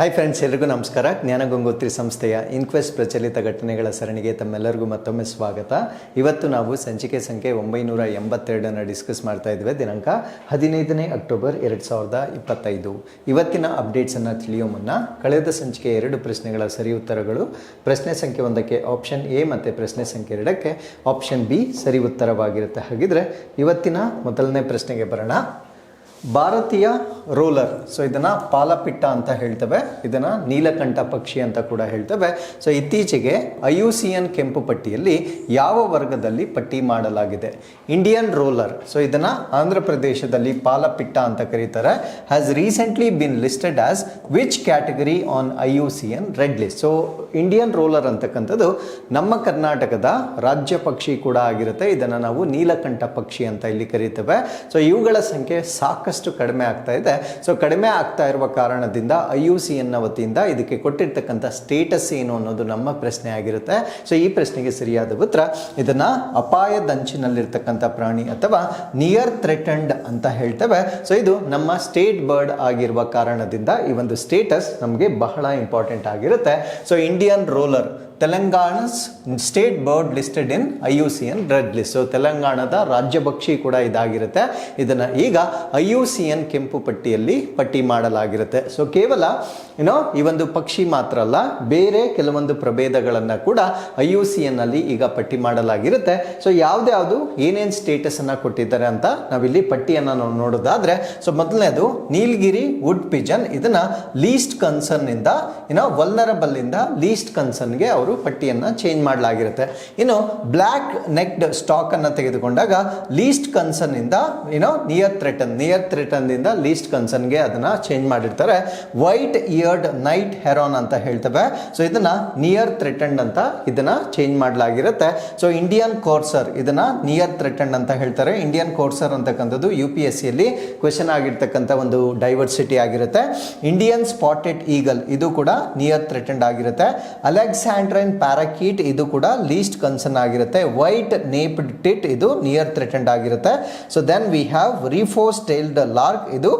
Hi friends ಎಲ್ರಿಗೂ ನಮಸ್ಕಾರ. ಜ್ಞಾನ ಗಂಗೋತ್ರಿ ಸಂಸ್ಥೆಯ ಇನ್ಕ್ವೆಸ್ಟ್ ಪ್ರಚಲಿತ ಘಟನೆಗಳ ಸರಣಿಗೆ ತಮ್ಮೆಲ್ಲರಿಗೂ ಮತ್ತೊಮ್ಮೆ ಸ್ವಾಗತ. ಇವತ್ತು ನಾವು ಸಂಚಿಕೆ ಸಂಖ್ಯೆ ಒಂಬೈನೂರ ಎಂಬತ್ತೆರಡನ್ನು ಡಿಸ್ಕಸ್ ಮಾಡ್ತಾ ಇದ್ದೇವೆ. ದಿನಾಂಕ ಹದಿನೈದನೇ ಅಕ್ಟೋಬರ್ ಎರಡು ಸಾವಿರದ ಇಪ್ಪತ್ತೈದು. ಇವತ್ತಿನ ಅಪ್ಡೇಟ್ಸನ್ನು ತಿಳಿಯೋ ಮುನ್ನ ಕಳೆದ ಸಂಚಿಕೆ ಎರಡು ಪ್ರಶ್ನೆಗಳ ಸರಿ ಉತ್ತರಗಳು. ಪ್ರಶ್ನೆ ಸಂಖ್ಯೆ ಒಂದಕ್ಕೆ ಆಪ್ಷನ್ ಎ ಮತ್ತು ಪ್ರಶ್ನೆ ಸಂಖ್ಯೆ ಎರಡಕ್ಕೆ ಆಪ್ಷನ್ ಬಿ ಸರಿ ಉತ್ತರವಾಗಿರುತ್ತೆ. ಹಾಗಿದ್ರೆ ಇವತ್ತಿನ ಮೊದಲನೇ ಪ್ರಶ್ನೆಗೆ ಬರೋಣ. ಭಾರತೀಯ ರೋಲರ್ ಸೊ ಇದನ್ನು ಪಾಲಪಿಟ್ಟ ಅಂತ ಹೇಳ್ತೇವೆ. ಇದನ್ನು ನೀಲಕಂಠ ಪಕ್ಷಿ ಅಂತ ಕೂಡ ಹೇಳ್ತೇವೆ. ಸೊ ಇತ್ತೀಚೆಗೆ ಐ ಎನ್ ಕೆಂಪು ಪಟ್ಟಿಯಲ್ಲಿ ಯಾವ ವರ್ಗದಲ್ಲಿ ಪಟ್ಟಿ ಮಾಡಲಾಗಿದೆ? ಇಂಡಿಯನ್ ರೋಲರ್ ಸೊ ಇದನ್ನು ಆಂಧ್ರ ಪ್ರದೇಶದಲ್ಲಿ ಪಾಲಪಿಟ್ಟ ಅಂತ ಕರೀತಾರೆ. Has recently been listed as which category on I U C N red list so Indian roller ಅಂತಕ್ಕಂಥದ್ದು ನಮ್ಮ ಕರ್ನಾಟಕದ ರಾಜ್ಯ ಪಕ್ಷಿ ಕೂಡ ಆಗಿರುತ್ತೆ. ಇದನ್ನು ನಾವು ನೀಲಕಂಠ ಪಕ್ಷಿ ಅಂತ ಇಲ್ಲಿ ಕರೀತೇವೆ. ಸೊ ಇವುಗಳ ಸಂಖ್ಯೆ ಸಾಕಷ್ಟು ಕಡಿಮೆ ಆಗ್ತಾ ಇದೆ. ಸೊ ಕಡಿಮೆ ಆಗ್ತಾ ಇರುವ ಕಾರಣದಿಂದ ಐ ಯು ಸಿ ಎನ್ನ ವತಿಯಿಂದ ಇದಕ್ಕೆ ಕೊಟ್ಟಿರ್ತಕ್ಕಂಥ ಸ್ಟೇಟಸ್ ಏನು ಅನ್ನೋದು ನಮ್ಮ ಪ್ರಶ್ನೆ ಆಗಿರುತ್ತೆ. ಸೊ ಈ ಪ್ರಶ್ನೆಗೆ ಸರಿಯಾದ ಉತ್ತರ, ಇದನ್ನ ಅಪಾಯದಂಚಿನಲ್ಲಿರ್ತಕ್ಕಂಥ ಪ್ರಾಣಿ ಅಥವಾ ನಿಯರ್ ಥ್ರೆಟನ್ಡ್ ಅಂತ ಹೇಳ್ತೇವೆ. ಸೊ ಇದು ನಮ್ಮ ಸ್ಟೇಟ್ ಬರ್ಡ್ ಆಗಿರುವ ಕಾರಣದಿಂದ ಈ ಒಂದು ಸ್ಟೇಟಸ್ ನಮಗೆ ಬಹಳ ಇಂಪಾರ್ಟೆಂಟ್ ಆಗಿರುತ್ತೆ. So Indian roller Telangana's state bird listed in I U C N red list. So ತೆಲಂಗಾಣದ ರಾಜ್ಯ ಪಕ್ಷಿ ಕೂಡ ಇದಾಗಿರುತ್ತೆ. ಇದನ್ನು ಈಗ ಐ ಯು ಸಿ ಎನ್ ಕೆಂಪು ಪಟ್ಟಿಯಲ್ಲಿ ಪಟ್ಟಿ ಮಾಡಲಾಗಿರುತ್ತೆ. ಸೊ ಕೇವಲ ಏನೋ ಈ ಒಂದು ಪಕ್ಷಿ ಮಾತ್ರ ಅಲ್ಲ, ಬೇರೆ ಕೆಲವೊಂದು ಪ್ರಭೇದಗಳನ್ನು ಕೂಡ ಐ ಯು ಸಿ ಎನ್ ಅಲ್ಲಿ ಈಗ ಪಟ್ಟಿ ಮಾಡಲಾಗಿರುತ್ತೆ. ಸೊ ಯಾವುದ್ಯಾವುದು ಏನೇನು ಸ್ಟೇಟಸ್ ಅನ್ನ ಕೊಟ್ಟಿದ್ದಾರೆ ಅಂತ ನಾವಿಲ್ಲಿ ಪಟ್ಟಿಯನ್ನು ನಾವು ನೋಡೋದಾದ್ರೆ ಸೊ ಮೊದಲನೇದು ನೀಲಗಿರಿ ವುಡ್ ಪಿಜನ್ ಇದನ್ನ ಲೀಸ್ಟ್ ಕನ್ಸರ್ನ್ ಇಂದ ಏನೋ ವಲ್ನರಬಲ್ ಇಂದ ಲೀಸ್ಟ್ ಕನ್ಸರ್ನ್ಗೆ ಅವರು ಪಟ್ಟಿಯನ್ನು ಚೇಂಜ್ ಮಾಡಲಾಗಿರುತ್ತೆ. ಇನ್ನು ಬ್ಲ್ಯಾಕ್ ನೆಕ್ಡ್ ಸ್ಟಾಕ್ ಅನ್ನು ತೆಗೆದುಕೊಂಡಾಗ ಲೀಸ್ಟ್ ಕನ್ಸರ್ನ್ ಇಂದ ಏನೋ ನಿಯರ್ ಥ್ರೆಟನ್ ನಿಯರ್ ಥ್ರೆಟನ್ನಿಂದ ಲೀಸ್ಟ್ ಕನ್ಸರ್ನ್ಗೆ ಅದನ್ನ ಚೇಂಜ್ ಮಾಡಿರ್ತಾರೆ. ವೈಟ್ ಇಯರ್ಡ್ ನೈಟ್ ಹೆರಾನ್ ಅಂತ ಹೇಳ್ತವೆ. ಸೊ ಇದನ್ನ ನಿಯರ್ ಥ್ರೆಟನ್ಡ್ ಅಂತ ಇದನ್ನ ಚೇಂಜ್ ಮಾಡಲಾಗಿರುತ್ತೆ. ಸೊ ಇಂಡಿಯನ್ ಕೋರ್ಸರ್ ಇದನ್ನ ನಿಯರ್ ಥ್ರೆಟನ್ಡ್ ಅಂತ ಹೇಳ್ತಾರೆ. ಇಂಡಿಯನ್ ಕೋರ್ಸರ್ ಅಂತಕ್ಕಂಥದ್ದು ಯು ಪಿ ಎಸ್ ಸಿಯಲ್ಲಿ ಕ್ವೆಶನ್ ಆಗಿರ್ತಕ್ಕಂಥ ಒಂದು ಡೈವರ್ಸಿಟಿ ಆಗಿರುತ್ತೆ. ಇಂಡಿಯನ್ ಸ್ಪಾಟೆಡ್ ಈಗಲ್ ಇದು ಕೂಡ ನಿಯರ್ ಥ್ರೆಟನ್ಡ್ ಆಗಿರುತ್ತೆ. ಅಲೆಕ್ಸಾಂಡ್ರೈನ್ ಪ್ಯಾರಾಕೀಟ್ ಇದು ಕೂಡ ಲೀಸ್ಟ್ ಕನ್ಸರ್ನ್ ಆಗಿರುತ್ತೆ. ವೈಟ್ ನೇಪ್ಡ್ ಟಿಟ್ ಇದು ನಿಯರ್ ಥ್ರೆಟೆಂಡ್ ಆಗಿರುತ್ತೆ. So then we have rufous tailed lark ಇದು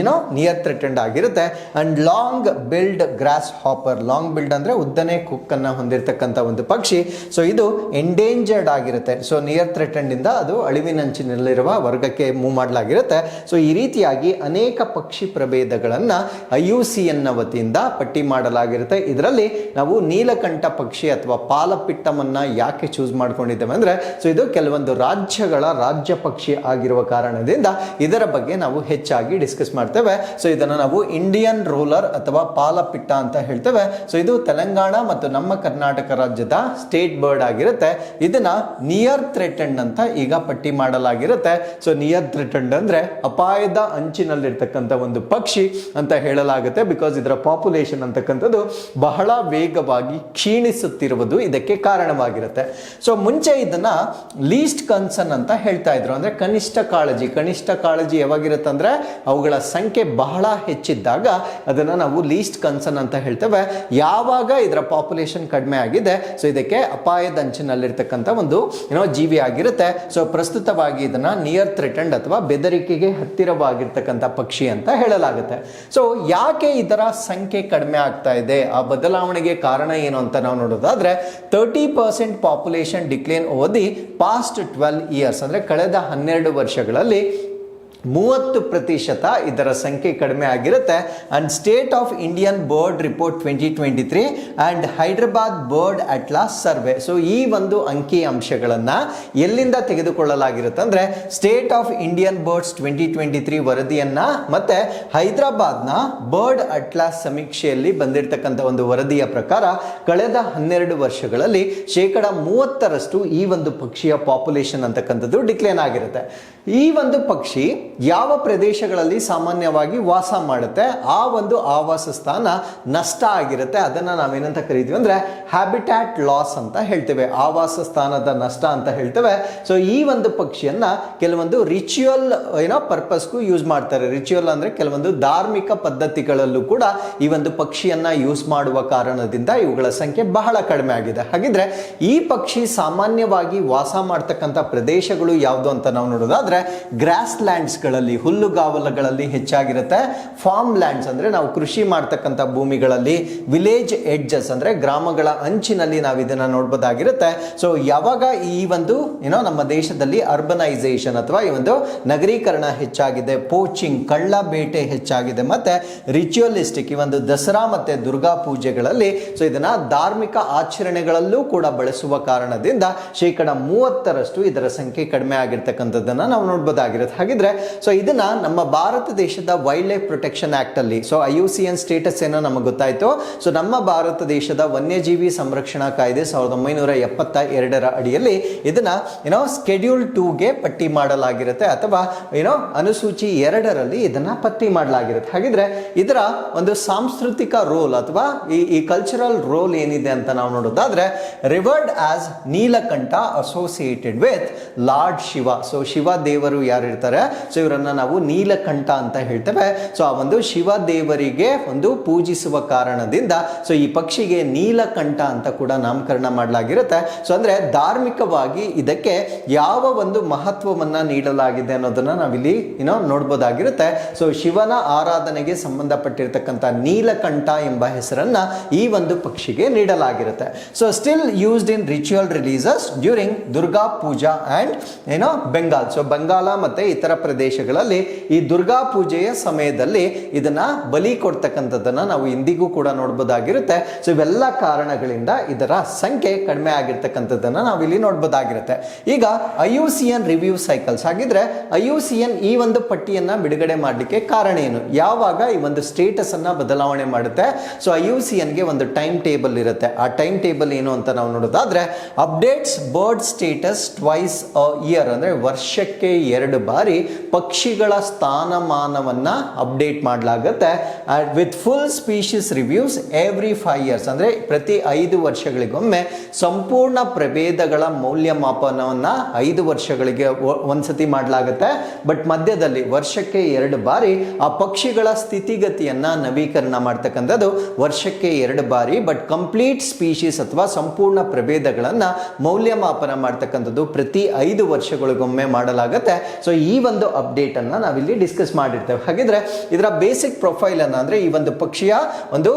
ಏನೋ ನಿಯರ್ ಥ್ರೆಟೆಂಡ್ ಆಗಿರುತ್ತೆ. And long billed grasshopper long billed ಅಂದ್ರೆ ಉದ್ದನೇ ಕುಕ್ಕನ್ನು ಹೊಂದಿರತಕ್ಕಂಥ ಒಂದು ಪಕ್ಷಿ. ಸೊ ಇದು ಎಂಡೇಂಜರ್ಡ್ ಆಗಿರುತ್ತೆ. ಸೊ ನಿಯರ್ ಥ್ರೆಟನ್ಡ್ ಇಂದ ಅದು ಅಳಿವಿನಂಚಿನಲ್ಲಿರುವ ವರ್ಗಕ್ಕೆ ಮೂವ್ ಮಾಡಲಾಗಿರುತ್ತೆ. ಸೊ ಈ ರೀತಿಯಾಗಿ ಅನೇಕ ಪಕ್ಷಿ ಪ್ರಭೇದಗಳನ್ನು ಐ ಯು ಸಿ ಎನ್ನ ವತಿಯಿಂದ ಪಟ್ಟಿ ಮಾಡಲಾಗಿರುತ್ತೆ. ಇದರಲ್ಲಿ ನಾವು ನೀಲಕಂಠ ಪಕ್ಷಿ ಅಥವಾ ಪಾಲಪಿಟ್ಟಮನ್ನ ಯಾಕೆ ಚೂಸ್ ಮಾಡ್ಕೊಂಡಿದ್ದೇವೆ ಅಂದ್ರೆ ಸೊ ಇದು ಕೆಲವೊಂದು ರಾಜ್ಯಗಳ ರಾಜ್ಯ ಪಕ್ಷಿ ಆಗಿರುವ ಕಾರಣದಿಂದ ಇದರ ಬಗ್ಗೆ ನಾವು ಹೆಚ್ಚಾಗಿ ಡಿಸ್ಕಸ್ ಮಾಡ್ತೇವೆ. ಸೊ ಇದನ್ನು ನಾವು ಇಂಡಿಯನ್ ರೂಲರ್ ಅಥವಾ ಪಾಲಪಿಟ್ಟ ಅಂತ ಹೇಳ್ತೇವೆ. ಸೊ ಇದು ತೆಲಂಗಾಣ ಮತ್ತು ನಮ್ಮ ಕರ್ನಾಟಕ ರಾಜ್ಯದ ಸ್ಟೇಟ್ ಬರ್ಡ್ ಆಗಿರುತ್ತೆ. ಇದನ್ನ ನಿಯರ್ ಥ್ರೆಟೆಂಡ್ ಅಂತ ಈಗ ಪಟ್ಟಿ ಮಾಡಲಾಗಿರುತ್ತೆ. ಸೊ ನಿಯರ್ ಥ್ರೆಟೆಂಡ್ ಅಂದ್ರೆ ಅಪಾಯದ ಅಂಚಿನಲ್ಲಿರ್ತಕ್ಕಂಥ ಒಂದು ಪಕ್ಷಿ ಅಂತ ಹೇಳಲಾಗುತ್ತೆ ಬಿಕಾಸ್ ಇದರ ಪಾಪ್ಯುಲೇಷನ್ ಅಂತಕ್ಕಂಥದ್ದು ಬಹಳ ವೇಗವಾಗಿ ಕ್ಷೀಣಿಸುತ್ತಿರುವುದು ಇದಕ್ಕೆ ಕಾರಣವಾಗಿರುತ್ತೆ. ಸೊ ಮುಂಚೆ ಇದನ್ನ ಲೀಸ್ಟ್ ಕನ್ಸರ್ನ್ ಅಂತ ಹೇಳ್ತಾ ಇದ್ರು. ಅಂದ್ರೆ ಕನಿಷ್ಠ ಕಾಳಜಿ. ಕನಿಷ್ಠ ಕಾಳಜಿ ಯಾವಾಗಿರುತ್ತೆ ಅಂದ್ರೆ ಅವುಗಳ ಸಂಖ್ಯೆ ಬಹಳ ಹೆಚ್ಚಿದ್ದಾಗ ಅದನ್ನ ನಾವು ಲೀಸ್ಟ್ ಕನ್ಸರ್ನ್ ಅಂತ ಹೇಳ್ತೇವೆ. ಯಾವಾಗ ಇದರ ಪಾಪ್ಯುಲೇಷನ್ ಕಡಿಮೆ ಆಗಿದೆ ಸೊ ಇದಕ್ಕೆ ಅಪಾಯದ ಅಂಚಿನಲ್ಲಿರ್ತಕ್ಕಂಥ ಒಂದು, ಏನೋ ಜೀವಿ ಆಗಿರುತ್ತೆ. ಸೊ ಪ್ರಸ್ತುತವಾಗಿ ಇದನ್ನ ನಿಯರ್ ಥ್ರೆಟೆಂಡ್ ಅಥವಾ ಬೆದರಿಕೆಗೆ ಹತ್ತಿರವಾಗಿರ್ತಕ್ಕಂಥ ಪಕ್ಷಿ ಅಂತ ಹೇಳಲಾಗುತ್ತೆ. ಸೊ ಯಾಕೆ ಇದರ ಸಂಖ್ಯೆ ಕಡಿಮೆ ಆಗ್ತಾ ಇದೆ? ಆ ಬದಲಾವಣೆಗೆ ಕಾರಣ ಏನು ಅಂತ ನಾವು ನೋಡೋದಾದ್ರೆ thirty percent population decline over the past twelve years ಅಂದ್ರೆ ಕಳೆದ ಹನ್ನೆರಡು ವರ್ಷಗಳಲ್ಲಿ ಮೂವತ್ತು ಪ್ರತಿಶತ ಇದರ ಸಂಖ್ಯೆ ಕಡಿಮೆ ಆಗಿರುತ್ತೆ. And state of Indian bird report twenty twenty three and Hyderabad bird atlas survey so ಈ ಒಂದು ಅಂಕಿ ಅಂಶಗಳನ್ನು ಎಲ್ಲಿಂದ ತೆಗೆದುಕೊಳ್ಳಲಾಗಿರುತ್ತೆ ಅಂದರೆ state of Indian birds twenty twenty three ವರದಿಯನ್ನು ಮತ್ತು ಹೈದರಾಬಾದ್ನ ಬರ್ಡ್ ಅಟ್ಲಾಸ್ ಸಮೀಕ್ಷೆಯಲ್ಲಿ ಬಂದಿರತಕ್ಕಂಥ ಒಂದು ವರದಿಯ ಪ್ರಕಾರ, ಕಳೆದ ಹನ್ನೆರಡು ವರ್ಷಗಳಲ್ಲಿ ಶೇಕಡ ಮೂವತ್ತರಷ್ಟು ಈ ಒಂದು ಪಕ್ಷಿಯ ಪಾಪ್ಯುಲೇಷನ್ ಅಂತಕ್ಕಂಥದ್ದು ಡಿಕ್ಲೇನ್ ಆಗಿರುತ್ತೆ. ಈ ಒಂದು ಪಕ್ಷಿ ಯಾವ ಪ್ರದೇಶಗಳಲ್ಲಿ ಸಾಮಾನ್ಯವಾಗಿ ವಾಸ ಮಾಡುತ್ತೆ? ಆ ಒಂದು ಆವಾಸ ಸ್ಥಾನ ನಷ್ಟ ಆಗಿರುತ್ತೆ. ಅದನ್ನು ನಾವೇನಂತ ಕರಿತೀವಿ ಅಂದರೆ ಹ್ಯಾಬಿಟ್ಯಾಟ್ ಲಾಸ್ ಅಂತ ಹೇಳ್ತೇವೆ. ಆವಾಸ ಸ್ಥಾನದ ನಷ್ಟ ಅಂತ ಹೇಳ್ತೇವೆ. ಸೊ ಈ ಒಂದು ಪಕ್ಷಿಯನ್ನು ಕೆಲವೊಂದು ರಿಚುವಲ್ ಏನೋ ಪರ್ಪಸ್ಗೂ ಯೂಸ್ ಮಾಡ್ತಾರೆ. ರಿಚುವಲ್ ಅಂದರೆ ಕೆಲವೊಂದು ಧಾರ್ಮಿಕ ಪದ್ಧತಿಗಳಲ್ಲೂ ಕೂಡ ಈ ಒಂದು ಪಕ್ಷಿಯನ್ನು ಯೂಸ್ ಮಾಡುವ ಕಾರಣದಿಂದ ಇವುಗಳ ಸಂಖ್ಯೆ ಬಹಳ ಕಡಿಮೆ ಆಗಿದೆ. ಹಾಗಿದ್ರೆ ಈ ಪಕ್ಷಿ ಸಾಮಾನ್ಯವಾಗಿ ವಾಸ ಮಾಡ್ತಕ್ಕಂಥ ಪ್ರದೇಶಗಳು ಯಾವುದು ಅಂತ ನಾವು ನೋಡೋದಾದ್ರೆ ಗ್ರಾಸ್ ಲ್ಯಾಂಡ್ಸ್ ಲ್ಯಾಂಡ್ಸ್ಗಳಲ್ಲಿ ಹುಲ್ಲುಗಾವಲುಗಳಲ್ಲಿ ಹೆಚ್ಚಾಗಿರುತ್ತೆ. ಫಾರ್ಮ್ ಲ್ಯಾಂಡ್ಸ್ ಅಂದರೆ ನಾವು ಕೃಷಿ ಮಾಡ್ತಕ್ಕಂಥ ಭೂಮಿಗಳಲ್ಲಿ ವಿಲೇಜ್ ಎಡ್ಜಸ್ ಅಂದರೆ ಗ್ರಾಮಗಳ ಅಂಚಿನಲ್ಲಿ ನಾವು ಇದನ್ನು ನೋಡ್ಬೋದಾಗಿರುತ್ತೆ. ಸೊ ಯಾವಾಗ ಈ ಒಂದು ಏನೋ ನಮ್ಮ ದೇಶದಲ್ಲಿ ಅರ್ಬನೈಸೇಷನ್ ಅಥವಾ ಈ ಒಂದು ನಗರೀಕರಣ ಹೆಚ್ಚಾಗಿದೆ ಪೋಚಿಂಗ್ ಕಳ್ಳ ಬೇಟೆ ಹೆಚ್ಚಾಗಿದೆ ಮತ್ತೆ ರಿಚುವಲಿಸ್ಟಿಕ್ ಈ ಒಂದು ದಸರಾ ಮತ್ತೆ ದುರ್ಗಾ ಪೂಜೆಗಳಲ್ಲಿ ಸೊ ಇದನ್ನ ಧಾರ್ಮಿಕ ಆಚರಣೆಗಳಲ್ಲೂ ಕೂಡ ಬಳಸುವ ಕಾರಣದಿಂದ ಶೇಕಡ ಮೂವತ್ತರಷ್ಟು ಇದರ ಸಂಖ್ಯೆ ಕಡಿಮೆ ಆಗಿರ್ತಕ್ಕಂಥದ್ದನ್ನು ನಾವು ನೋಡ್ಬೋದಾಗಿರುತ್ತೆ. ಹಾಗಿದ್ರೆ ಸೊ ಇದನ್ನ ನಮ್ಮ ಭಾರತ ದೇಶದ ವೈಲ್ಡ್ ಲೈಫ್ ಪ್ರೊಟೆಕ್ಷನ್ ಆಕ್ಟ್ ಅಲ್ಲಿ so I U C N status ಏನೋ ನಮಗೆ ಗೊತ್ತಾಯ್ತು. ಸೊ ನಮ್ಮ ಭಾರತ ದೇಶದ ವನ್ಯಜೀವಿ ಸಂರಕ್ಷಣಾ ಕಾಯ್ದೆ ಸಾವಿರದ ಒಂಬೈನೂರ ಎಪ್ಪತ್ತ ಎರಡರ ಅಡಿಯಲ್ಲಿ ಇದನ್ನ ಏನೋ ಸ್ಕೆಡ್ಯೂಲ್ ಟೂಗೆ ಪಟ್ಟಿ ಮಾಡಲಾಗಿರುತ್ತೆ ಅಥವಾ ಏನೋ ಅನುಸೂಚಿ ಎರಡರಲ್ಲಿ ಇದನ್ನ ಪಟ್ಟಿ ಮಾಡಲಾಗಿರುತ್ತೆ. ಹಾಗಿದ್ರೆ ಇದರ ಒಂದು ಸಾಂಸ್ಕೃತಿಕ ರೋಲ್ ಅಥವಾ ಈ ಈ ಕಲ್ಚರಲ್ ರೋಲ್ ಏನಿದೆ ಅಂತ ನಾವು ನೋಡೋದಾದ್ರೆ revered as Neelkanth associated with Lord Shiva so Shiva ದೇವರು ಯಾರು ಇರ್ತಾರೆ ಸೊ ಇವರನ್ನ ನಾವು ನೀಲಕಂಠ ಅಂತ ಹೇಳ್ತೇವೆ. ಸೊ ಆ ಒಂದು ಶಿವ ದೇವರಿಗೆ ಒಂದು ಪೂಜಿಸುವ ಕಾರಣದಿಂದ ಸೊ ಈ ಪಕ್ಷಿಗೆ ನೀಲಕಂಠ ಅಂತ ಕೂಡ ನಾಮಕರಣ ಮಾಡಲಾಗಿರುತ್ತೆ. ಸೊ ಅಂದ್ರೆ ಧಾರ್ಮಿಕವಾಗಿ ಇದಕ್ಕೆ ಯಾವ ಒಂದು ಮಹತ್ವವನ್ನ ನೀಡಲಾಗಿದೆ ಅನ್ನೋದನ್ನ ನಾವಿಲ್ಲಿ ಏನೋ ನೋಡ್ಬೋದಾಗಿರುತ್ತೆ. ಸೊ ಶಿವನ ಆರಾಧನೆಗೆ ಸಂಬಂಧಪಟ್ಟಿರ್ತಕ್ಕಂಥ ನೀಲಕಂಠ ಎಂಬ ಹೆಸರನ್ನ ಈ ಒಂದು ಪಕ್ಷಿಗೆ ನೀಡಲಾಗಿರುತ್ತೆ. So still used in ritual releases during Durga Puja and ಏನೋ ಬೆಂಗಾಲ್ ಸೊ ಬಂಗಾಲ ಮತ್ತೆ ಇತರ ಪ್ರದೇಶಗಳಲ್ಲಿ ಈ ದುರ್ಗಾ ಪೂಜೆಯ ಸಮಯದಲ್ಲಿ ಇದನ್ನ ಬಲಿ ಕೊಡ್ತಕ್ಕಂಥದ್ದನ್ನ ನಾವು ಇಂದಿಗೂ ಕೂಡ ನೋಡ್ಬೋದಾಗಿರುತ್ತೆ. ಸೊ ಇವೆಲ್ಲ ಕಾರಣಗಳಿಂದ ಇದರ ಸಂಖ್ಯೆ ಕಡಿಮೆ ಆಗಿರ್ತಕ್ಕಂಥದ್ದನ್ನ ನಾವು ಇಲ್ಲಿ ನೋಡ್ಬೋದಾಗಿರುತ್ತೆ. ಈಗ ಐ ರಿವ್ಯೂ ಸೈಕಲ್ಸ್ ಆಗಿದ್ರೆ ಐ ಈ ಒಂದು ಪಟ್ಟಿಯನ್ನ ಬಿಡುಗಡೆ ಮಾಡಲಿಕ್ಕೆ ಕಾರಣ ಏನು? ಯಾವಾಗ ಈ ಒಂದು ಸ್ಟೇಟಸ್ ಅನ್ನ ಬದಲಾವಣೆ ಮಾಡುತ್ತೆ? ಸೊ ಐ ಯು ಒಂದು ಟೈಮ್ ಟೇಬಲ್ ಇರುತ್ತೆ. ಆ ಟೈಮ್ ಟೇಬಲ್ ಏನು ಅಂತ ನಾವು ನೋಡೋದಾದ್ರೆ updates bird status twice year ಅಂದ್ರೆ ವರ್ಷಕ್ಕೆ ಎರಡು ಬಾರಿ ಪಕ್ಷಿಗಳ ಸ್ಥಾನಮಾನವನ್ನು ಅಪ್ಡೇಟ್ ಮಾಡಲಾಗುತ್ತೆ. With full species reviews every five years ಅಂದರೆ ಪ್ರತಿ ಐದು ವರ್ಷಗಳಿಗೊಮ್ಮೆ ಸಂಪೂರ್ಣ ಪ್ರಭೇದಗಳ ಮೌಲ್ಯಮಾಪನವನ್ನು ಐದು ವರ್ಷಗಳಿಗೆ ಒಂದ್ಸತಿ ಮಾಡಲಾಗುತ್ತೆ. ಬಟ್ ಮಧ್ಯದಲ್ಲಿ ವರ್ಷಕ್ಕೆ ಎರಡು ಬಾರಿ ಆ ಪಕ್ಷಿಗಳ ಸ್ಥಿತಿಗತಿಯನ್ನು ನವೀಕರಣ ಮಾಡ್ತಕ್ಕಂಥದ್ದು ವರ್ಷಕ್ಕೆ ಎರಡು ಬಾರಿ ಬಟ್ ಕಂಪ್ಲೀಟ್ ಸ್ಪೀಷೀಸ್ ಅಥವಾ ಸಂಪೂರ್ಣ ಪ್ರಭೇದಗಳನ್ನು ಮೌಲ್ಯಮಾಪನ ಮಾಡ್ತಕ್ಕಂಥದ್ದು ಪ್ರತಿ ಐದು ವರ್ಷಗಳಿಗೊಮ್ಮೆ ಮಾಡಲಾಗುತ್ತೆ. ಸೊ ಈ ಒಂದು ಅಪ್ಡೇಟ್ ಅನ್ನ ನಾವಿಲ್ಲಿ ಡಿಸ್ಕಸ್ ಮಾಡಿರ್ತೇವೆ. ಹಾಗಿದ್ರೆ ಇದರ ಬೇಸಿಕ್ ಪ್ರೊಫೈಲ್ ಅಂದರೆ ಈ ಒಂದು ಪಕ್ಷಿಯ ಒಂದು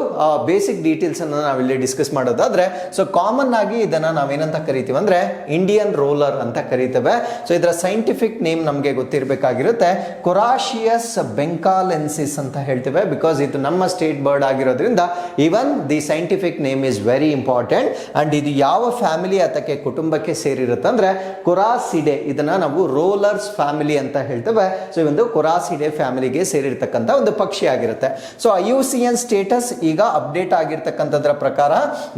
ಬೇಸಿಕ್ ಡೀಟೇಲ್ಸನ್ನು ನಾವಿಲ್ಲಿ ಡಿಸ್ಕಸ್ ಮಾಡೋದಾದ್ರೆ ಸೊ ಕಾಮನ್ ಆಗಿ ಇದನ್ನ ನಾವೇನಂತ ಕರಿತೀವಿ ಅಂದ್ರೆ ಇಂಡಿಯನ್ ರೋಲರ್ ಅಂತ ಕರಿತೇವೆ. ಸೊ ಇದರ ಸೈಂಟಿಫಿಕ್ ನೇಮ್ ನಮಗೆ ಗೊತ್ತಿರಬೇಕಾಗಿರುತ್ತೆ. ಕೊರಾಶಿಯಸ್ ಬೆಂಕಾಲೆನ್ಸಿಸ್ ಅಂತ ಹೇಳ್ತೇವೆ ಬಿಕಾಸ್ ಇದು ನಮ್ಮ ಸ್ಟೇಟ್ ಬರ್ಡ್ ಆಗಿರೋದ್ರಿಂದ even the scientific name is very important and ಇದು ಯಾವ ಫ್ಯಾಮಿಲಿ ಅಥವಾ ಕುಟುಂಬಕ್ಕೆ ಸೇರಿರುತ್ತೆ ಅಂದ್ರೆ ಕೊರಾಸಿಡೆ ಇದನ್ನ ನಾವು ರೋಲರ್ಸ್ ಫ್ಯಾಮಿಲಿ ಅಂತ ಹೇಳ್ತೇವೆ. ಸೊ ಈ ಒಂದು ಕೊರಾಸಿಡೆ ಫ್ಯಾಮಿಲಿಗೆ ಸೇರಿರ್ತಕ್ಕಂಥ ಒಂದು ಪಕ್ಷಿ ಆಗಿರುತ್ತೆ. So I U C N status ಈಗ ಅಪ್ಡೇಟ್ ಆಗಿರ್ತಕ್ಕಂಥದ್ರ ಪ್ರಕಾರ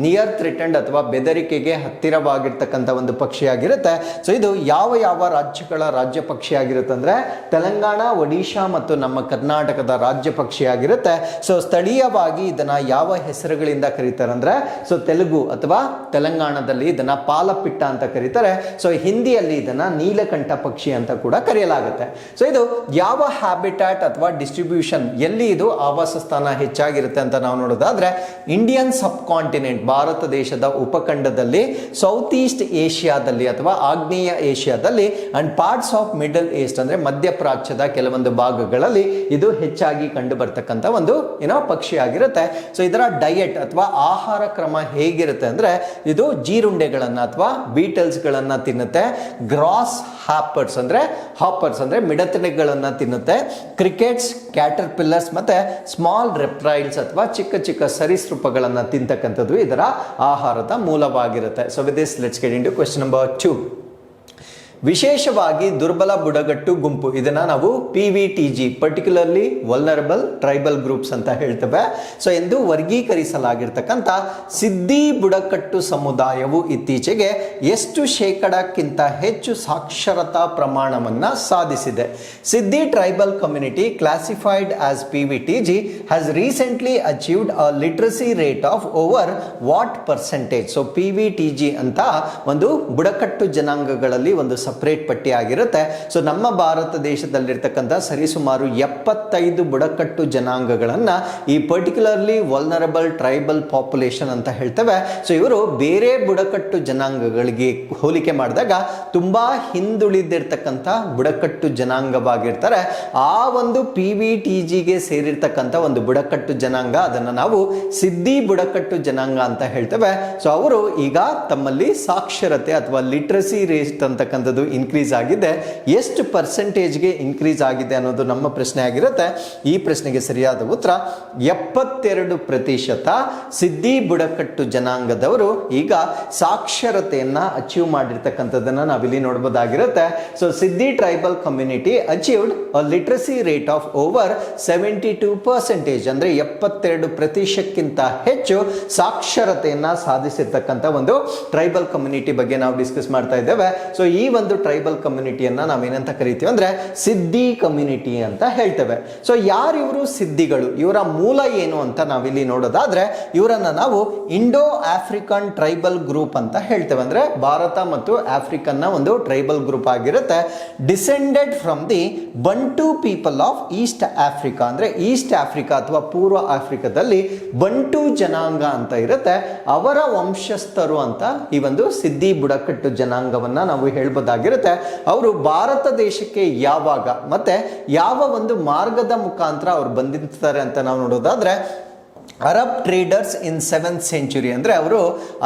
ನಿಯರ್ ಥ್ರಿಟೆಂಡ್ ಅಥವಾ ಬೆದರಿಕೆಗೆ ಹತ್ತಿರವಾಗಿರ್ತಕ್ಕಂಥ ಒಂದು ಪಕ್ಷಿ ಆಗಿರುತ್ತೆ. ಸೊ ಇದು ಯಾವ ಯಾವ ರಾಜ್ಯಗಳ ರಾಜ್ಯ ಪಕ್ಷಿ ಆಗಿರುತ್ತೆ ಅಂದ್ರೆ ತೆಲಂಗಾಣ, ಒಡಿಶಾ ಮತ್ತು ನಮ್ಮ ಕರ್ನಾಟಕದ ರಾಜ್ಯ ಪಕ್ಷಿ ಆಗಿರುತ್ತೆ. ಸೊ ಸ್ಥಳೀಯವಾಗಿ ಇದನ್ನ ಯಾವ ಹೆಸರುಗಳಿಂದ ಕರೀತಾರೆ ಅಂದ್ರೆ ಸೊ ತೆಲುಗು ಅಥವಾ ತೆಲಂಗಾಣದಲ್ಲಿ ಇದನ್ನ ಪಾಲಪಿಟ್ಟ ಅಂತ ಕರೀತಾರೆ. ಸೊ ಹಿಂದಿಯಲ್ಲಿ ಇದನ್ನ ನೀಲಕಂಠ ಪಕ್ಷಿ ಅಂತ ಕೂಡ ಕರೆಯಲಾಗುತ್ತೆ. ಸೊ ಇದು ಯಾವ ಹ್ಯಾಬಿಟ್ಯಾಟ್ ಅಥವಾ ಡಿಸ್ಟ್ರಿಬ್ಯೂಷನ್ ಎಲ್ಲಿ ಇದು ಆವಾಸ ಸ್ಥಾನ ಹೆಚ್ಚಾಗಿರುತ್ತೆ ಅಂತ ನಾವು ನೋಡೋದಾದ್ರೆ ಇಂಡಿಯನ್ ಸಬ್ ಕಾಂಟಿನೆಂಟ್ ಭಾರತ ದೇಶದ ಉಪಖಂಡದಲ್ಲಿ ಸೌತ್ ಈಸ್ಟ್ ಏಷ್ಯಾದಲ್ಲಿ ಅಥವಾ ಆಗ್ನೇಯ ಏಷ್ಯಾದಲ್ಲಿ and parts of middle east ಅಂದ್ರೆ ಮಧ್ಯಪ್ರಾಚ್ಯದ ಕೆಲವೊಂದು ಭಾಗಗಳಲ್ಲಿ ಇದು ಹೆಚ್ಚಾಗಿ ಕಂಡು ಬರ್ತಕ್ಕಂಥ ಒಂದು ಏನೋ ಪಕ್ಷಿ ಆಗಿರುತ್ತೆ ಸೊ ಇದರ ಡಯೆಟ್ ಅಥವಾ ಆಹಾರ ಕ್ರಮ ಹೇಗಿರುತ್ತೆ ಅಂದ್ರೆ ಇದು ಜೀರುಂಡೆಗಳನ್ನ ಅಥವಾ ಬೀಟಲ್ಸ್ ಗಳನ್ನ ತಿನ್ನುತ್ತೆ. ಗ್ರಾಸ್ ಹಾಪರ್ಸ್ ಅಂದ್ರೆ ಹಾಪರ್ಸ್ ಅಂದ್ರೆ ಮಿಡತನೆಗಳನ್ನ ತಿನ್ನುತ್ತೆ. ಕ್ರಿಕೆಟ್ಸ್ ಕ್ಯಾಟರ್ ಪಿಲ್ಲರ್ಸ್ ಮತ್ತೆ ಸ್ಮಾಲ್ ರೆಪ್ಟೈಲ್ಸ್ ಅಥವಾ ಚಿಕ್ಕ ಚಿಕ್ಕ ಸರೀಸೃಪಗಳನ್ನು ತಿಂತಕ್ಕಂಥದ್ದು ಇದರ ಆಹಾರದ ಮೂಲವಾಗಿರುತ್ತೆ. So with this let's get into question number two ವಿಶೇಷವಾಗಿ ದುರ್ಬಲ ಬುಡಗಟ್ಟು ಗುಂಪು. ಇದನ್ನ ನಾವು P V T G particularly vulnerable tribal groups ಅಂತ ಹೇಳ್ತೇವೆ. ಸೊ ಎಂದು ವರ್ಗೀಕರಿಸಲಾಗಿರ್ತಕ್ಕಂಥ ಸಿದ್ದಿ ಬುಡಕಟ್ಟು ಸಮುದಾಯವು ಇತ್ತೀಚೆಗೆ ಎಷ್ಟು ಶೇಕಡಕ್ಕಿಂತ ಹೆಚ್ಚು ಸಾಕ್ಷರತಾ ಪ್ರಮಾಣವನ್ನ ಸಾಧಿಸಿದೆ. Siddi tribal community classified as P V T G has recently achieved a literacy rate of over what percentage so P V T G ಅಂತ ಒಂದು ಬುಡಕಟ್ಟು ಜನಾಂಗಗಳಲ್ಲಿ ಒಂದು ಸಪರೇಟ್ ಪಟ್ಟಿ ಆಗಿರುತ್ತೆ. ಸೊ ನಮ್ಮ ಭಾರತ ದೇಶದಲ್ಲಿರ್ತಕ್ಕಂಥ ಸರಿಸುಮಾರು ಎಪ್ಪತ್ತೈದು ಬುಡಕಟ್ಟು ಜನಾಂಗಗಳನ್ನು ಈ ಪರ್ಟಿಕ್ಯುಲರ್ಲಿ ವಲ್ನರಬಲ್ ಟ್ರೈಬಲ್ ಪಾಪ್ಯುಲೇಷನ್ ಅಂತ ಹೇಳ್ತೇವೆ. ಸೊ ಇವರು ಬೇರೆ ಬುಡಕಟ್ಟು ಜನಾಂಗಗಳಿಗೆ ಹೋಲಿಕೆ ಮಾಡಿದಾಗ ತುಂಬ ಹಿಂದುಳಿದಿರ್ತಕ್ಕಂಥ ಬುಡಕಟ್ಟು ಜನಾಂಗವಾಗಿರ್ತಾರೆ. ಆ ಒಂದು ಪಿ ವಿ ಟಿ ಜಿಗೆ ಸೇರಿರ್ತಕ್ಕಂಥ ಒಂದು ಬುಡಕಟ್ಟು ಜನಾಂಗ, ಅದನ್ನು ನಾವು ಸಿದ್ಧಿ ಬುಡಕಟ್ಟು ಜನಾಂಗ ಅಂತ ಹೇಳ್ತೇವೆ. ಸೊ ಅವರು ಈಗ ತಮ್ಮಲ್ಲಿ ಸಾಕ್ಷರತೆ ಅಥವಾ ಲಿಟ್ರಸಿ ರೇಟ್ ಅಂತಕ್ಕಂಥದ್ದು ಇನ್ಕ್ರೀಸ್ ಆಗಿದೆ. ಎಷ್ಟು ಪರ್ಸೆಂಟೇಜ್ಗೆ ಇನ್ಕ್ರೀಸ್ ಆಗಿದೆ ಅನ್ನೋದು ನಮ್ಮ ಪ್ರಶ್ನೆ ಆಗಿರುತ್ತೆ. ಈ ಪ್ರಶ್ನೆಗೆ ಸರಿಯಾದ ಉತ್ತರ, ಎಪ್ಪತ್ತೆರಡು ಪ್ರತಿಶತ ಸಿದ್ಧಿ ಬುಡಕಟ್ಟು ಜನಾಂಗದವರು ಈಗ ಸಾಕ್ಷರತೆಯನ್ನ ಅಚೀವ್ ಮಾಡಿರ್ತಕ್ಕಂಥದ್ದನ್ನ ನಾವಿಲ್ಲಿ ನೋಡ್ಬೋದಾಗಿರುತ್ತೆ. So Siddhi tribal community achieved a literacy rate of over seventy two percentage ಅಂದ್ರೆ ಎಪ್ಪತ್ತೆರಡು ಪ್ರತಿಶತಕ್ಕಿಂತ ಹೆಚ್ಚು ಸಾಕ್ಷರತೆಯನ್ನ ಸಾಧಿಸಿರ್ತಕ್ಕಂಥ ಒಂದು ಟ್ರೈಬಲ್ ಕಮ್ಯುನಿಟಿ ಬಗ್ಗೆ ನಾವು ಡಿಸ್ಕಸ್ ಮಾಡ್ತಾ ಇದ್ದೇವೆ. ಸೊ ಈ ಟ್ರೈಬಲ್ ಕಮ್ಯುನಿಟಿಯನ್ನ ನಾವೇನಂತ ಕರಿತೀವಿ ಅಂದ್ರೆ ಸಿದ್ಧಿ ಕಮ್ಯುನಿಟಿ ಅಂತ ಹೇಳ್ತೇವೆ. ಸೊ ಯಾರು ಇವರು ಸಿದ್ಧಿಗಳು? ಇವರ ಮೂಲ ಏನು ಅಂತ ನಾವಿಲ್ಲಿ ನೋಡೋದಾದ್ರೆ, ಇವರನ್ನ ನಾವು ಇಂಡೋ ಆಫ್ರಿಕನ್ ಟ್ರೈಬಲ್ ಗ್ರೂಪ್ ಅಂತ ಹೇಳ್ತೇವೆ. ಅಂದ್ರೆ ಭಾರತ ಮತ್ತು ಆಫ್ರಿಕನ್ನ ಒಂದು ಟ್ರೈಬಲ್ ಗ್ರೂಪ್ ಆಗಿರುತ್ತೆ. Descended from the Bantu people of east Africa ಅಂದ್ರೆ ಈಸ್ಟ್ ಆಫ್ರಿಕಾ ಅಥವಾ ಪೂರ್ವ ಆಫ್ರಿಕಾದಲ್ಲಿ ಬಂಟು ಜನಾಂಗ ಅಂತ ಇರುತ್ತೆ. ಅವರ ವಂಶಸ್ಥರು ಅಂತ ಈ ಒಂದು ಸಿದ್ಧಿ ಬುಡಕಟ್ಟು ಜನಾಂಗವನ್ನ ನಾವು ಹೇಳ್ಬೋದಾಗಿರುತ್ತೆ ಅವರು ಭಾರತ ದೇಶಕ್ಕೆ ಯಾವಾಗ, ಮತ್ತೆ ಯಾವ ಒಂದು ಮಾರ್ಗದ ಮುಖಾಂತರ ಅವ್ರು ಬಂದಿರ್ತಾರೆ ಅಂತ ನಾವು ನೋಡೋದಾದ್ರೆ Arab traders in seventh century ಅಂದರೆ ಅವರು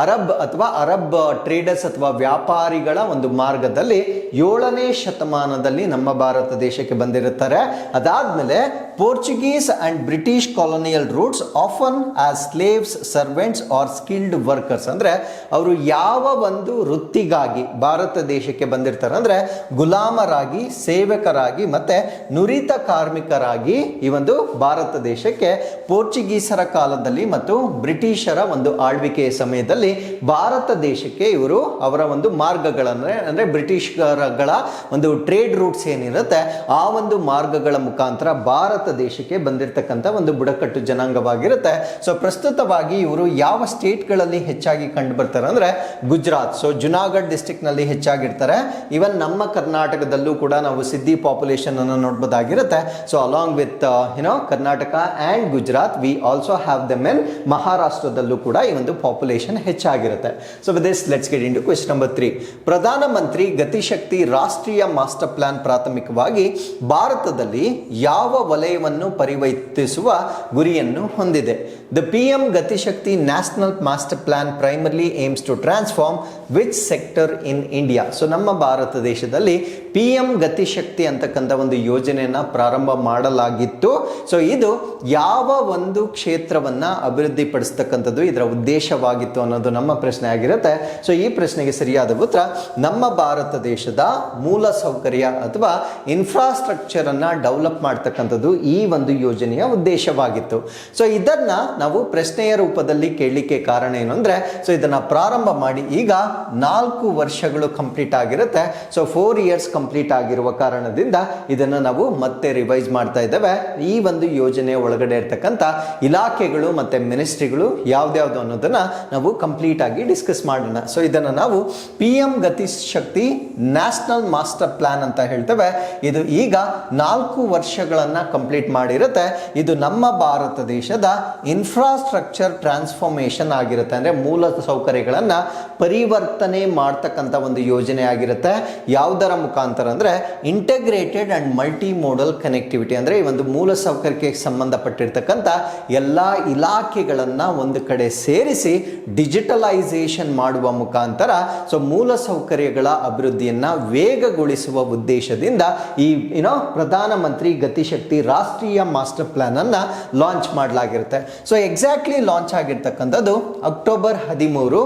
ಅರಬ್ ಅಥವಾ ಅರಬ್ ಟ್ರೇಡರ್ಸ್ ಅಥವಾ ವ್ಯಾಪಾರಿಗಳ ಒಂದು ಮಾರ್ಗದಲ್ಲಿ ಏಳನೇ ಶತಮಾನದಲ್ಲಿ ನಮ್ಮ ಭಾರತ ದೇಶಕ್ಕೆ ಬಂದಿರುತ್ತಾರೆ. ಅದಾದಮೇಲೆ Portuguese and British colonial routes often as slaves servants or skilled workers ಅಂದರೆ ಅವರು ಯಾವ ಒಂದು ವೃತ್ತಿಗಾಗಿ ಭಾರತ ದೇಶಕ್ಕೆ ಬಂದಿರ್ತಾರೆ. ಅಂದರೆ ಗುಲಾಮರಾಗಿ, ಸೇವಕರಾಗಿ ಮತ್ತು ನುರಿತ ಕಾರ್ಮಿಕರಾಗಿ ಈ ಒಂದು ಭಾರತ ದೇಶಕ್ಕೆ ಪೋರ್ಚುಗೀಸರ ಕಾಲದಲ್ಲಿ ಮತ್ತು ಬ್ರಿಟಿಷರ ಒಂದು ಆಳ್ವಿಕೆಯ ಸಮಯದಲ್ಲಿ ಭಾರತ ದೇಶಕ್ಕೆ ಇವರು ಅವರ ಒಂದು ಮಾರ್ಗಗಳಂದ್ರೆ ಅಂದರೆ ಬ್ರಿಟಿಷರಗಳ ಒಂದು ಟ್ರೇಡ್ ರೂಟ್ಸ್ ಏನಿರುತ್ತೆ, ಆ ಒಂದು ಮಾರ್ಗಗಳ ಮುಖಾಂತರ ಭಾರತ ದೇಶಕ್ಕೆ ಬಂದಿರತಕ್ಕಂಥ ಒಂದು ಬುಡಕಟ್ಟು ಜನಾಂಗವಾಗಿರುತ್ತೆ. ಸೊ ಪ್ರಸ್ತುತವಾಗಿ ಇವರು ಯಾವ ಸ್ಟೇಟ್ಗಳಲ್ಲಿ ಹೆಚ್ಚಾಗಿ ಕಂಡು ಬರ್ತಾರೆ ಅಂದರೆ, ಗುಜರಾತ್. ಸೊ ಜುನಾಗಢ್ ಡಿಸ್ಟಿಕ್ನಲ್ಲಿ ಹೆಚ್ಚಾಗಿರ್ತಾರೆ. ಇವನ್ ನಮ್ಮ ಕರ್ನಾಟಕದಲ್ಲೂ ಕೂಡ ನಾವು ಸಿದ್ಧಿ ಪಾಪ್ಯುಲೇಷನ್ ಅನ್ನು ನೋಡ್ಬೋದಾಗಿರುತ್ತೆ. So along with you know Karnataka and Gujarat we also have them in ಮಹಾರಾಷ್ಟ್ರದಲ್ಲೂ ಕೂಡ ಈ ಒಂದು ಪಾಪ್ಯುಲೇಷನ್ ಹೆಚ್ಚಾಗಿರುತ್ತೆ. So with this let's get into question number three ಪ್ರಧಾನಮಂತ್ರಿ ಗತಿಶಕ್ತಿ ರಾಷ್ಟ್ರೀಯ ಮಾಸ್ಟರ್ ಪ್ಲಾನ್ ಪ್ರಾಥಮಿಕವಾಗಿ ಭಾರತದಲ್ಲಿ ಯಾವ ವಲಯವನ್ನು ಪರಿವರ್ತಿಸುವ ಗುರಿಯನ್ನು ಹೊಂದಿದೆ? The P M GatiShakti national master plan primarily aims to transform which sector in India so ನಮ್ಮ ಭಾರತ ದೇಶದಲ್ಲಿ ಪಿ ಎಂ ಗತಿಶಕ್ತಿ ಅಂತಕ್ಕಂಥ ಒಂದು ಯೋಜನೆಯನ್ನು ಪ್ರಾರಂಭ ಮಾಡಲಾಗಿತ್ತು. ಸೊ ಇದು ಯಾವ ಒಂದು ಕ್ಷೇತ್ರವನ್ನು ಅಭಿವೃದ್ಧಿಪಡಿಸ್ತಕ್ಕಂಥದ್ದು ಇದರ ಉದ್ದೇಶವಾಗಿತ್ತು ಅನ್ನೋದು ನಮ್ಮ ಪ್ರಶ್ನೆ ಆಗಿರುತ್ತೆ. ಸೊ ಈ ಪ್ರಶ್ನೆಗೆ ಸರಿಯಾದ ಉತ್ತರ, ನಮ್ಮ ಭಾರತ ದೇಶದ ಮೂಲ ಸೌಕರ್ಯ ಅಥವಾ ಇನ್ಫ್ರಾಸ್ಟ್ರಕ್ಚರ್ ಅನ್ನ ಡೆವಲಪ್ ಮಾಡ್ತಕ್ಕಂಥದ್ದು ಈ ಒಂದು ಯೋಜನೆಯ ಉದ್ದೇಶವಾಗಿತ್ತು. ಸೊ ಇದನ್ನ ನಾವು ಪ್ರಶ್ನೆಯ ರೂಪದಲ್ಲಿ ಕೇಳಲಿಕ್ಕೆ ಕಾರಣ ಏನು ಅಂದ್ರೆ ಸೊ ಇದನ್ನ ಪ್ರಾರಂಭ ಮಾಡಿ ಈಗ ನಾಲ್ಕು ವರ್ಷಗಳು ಕಂಪ್ಲೀಟ್ ಆಗಿರುತ್ತೆ. ಸೊ ಫೋರ್ ಇಯರ್ಸ್ ಆಗಿರುವ ಕಾರಣದಿಂದ ಇದನ್ನು ನಾವು ಮತ್ತೆ ರಿವೈಸ್ ಮಾಡ್ತಾ ಇದ್ದೇವೆ. ಈ ಒಂದು ಯೋಜನೆ ಒಳಗಡೆ ಇರ್ತಕ್ಕಂಥ ಇಲಾಖೆಗಳು ಮತ್ತು ಮಿನಿಸ್ಟ್ರಿಗಳು ಯಾವ್ದ್ಯಾವ್ದು ಅನ್ನೋದನ್ನು ನಾವು ಕಂಪ್ಲೀಟ್ ಆಗಿ ಡಿಸ್ಕಸ್ ಮಾಡೋಣ. ಸೊ ಇದನ್ನು ನಾವು P M GatiShakti national master plan ಅಂತ ಹೇಳ್ತೇವೆ. ಇದು ಈಗ ನಾಲ್ಕು ವರ್ಷಗಳನ್ನು ಕಂಪ್ಲೀಟ್ ಮಾಡಿರುತ್ತೆ. ಇದು ನಮ್ಮ ಭಾರತ ದೇಶದ ಇನ್ಫ್ರಾಸ್ಟ್ರಕ್ಚರ್ ಟ್ರಾನ್ಸ್ಫಾರ್ಮೇಶನ್ ಆಗಿರುತ್ತೆ. ಅಂದರೆ ಮೂಲ ಸೌಕರ್ಯಗಳನ್ನು ಪರಿವರ್ತನೆ ಮಾಡ್ತಕ್ಕಂಥ ಒಂದು ಯೋಜನೆ ಆಗಿರುತ್ತೆ. ಯಾವುದರ ಮುಖಾಂತರ ಅಂದ್ರೆ integrated and multi modal connectivity ಅಂದರೆ ಈ ಒಂದು ಮೂಲ ಸೌಕರ್ಯಕ್ಕೆ ಸಂಬಂಧಪಟ್ಟಿರ್ತಕ್ಕಂಥ ಎಲ್ಲ ಇಲಾಖೆಗಳನ್ನು ಒಂದು ಕಡೆ ಸೇರಿಸಿ ಡಿಜಿಟಲೈಸೇಷನ್ ಮಾಡುವ ಮುಖಾಂತರ ಸೊ ಮೂಲ ಸೌಕರ್ಯಗಳ ಅಭಿವೃದ್ಧಿಯನ್ನ ವೇಗಗೊಳಿಸುವ ಉದ್ದೇಶದಿಂದ ಈ ಏನೋ ಪ್ರಧಾನಮಂತ್ರಿ ಗತಿಶಕ್ತಿ ರಾಷ್ಟ್ರೀಯ ಮಾಸ್ಟರ್ ಪ್ಲ್ಯಾನನ್ನು ಲಾಂಚ್ ಮಾಡಲಾಗಿರುತ್ತೆ. ಸೊ ಎಕ್ಸಾಕ್ಟ್ಲಿ ಲಾಂಚ್ ಆಗಿರ್ತಕ್ಕಂಥದ್ದು ಅಕ್ಟೋಬರ್ ಹದಿಮೂರು,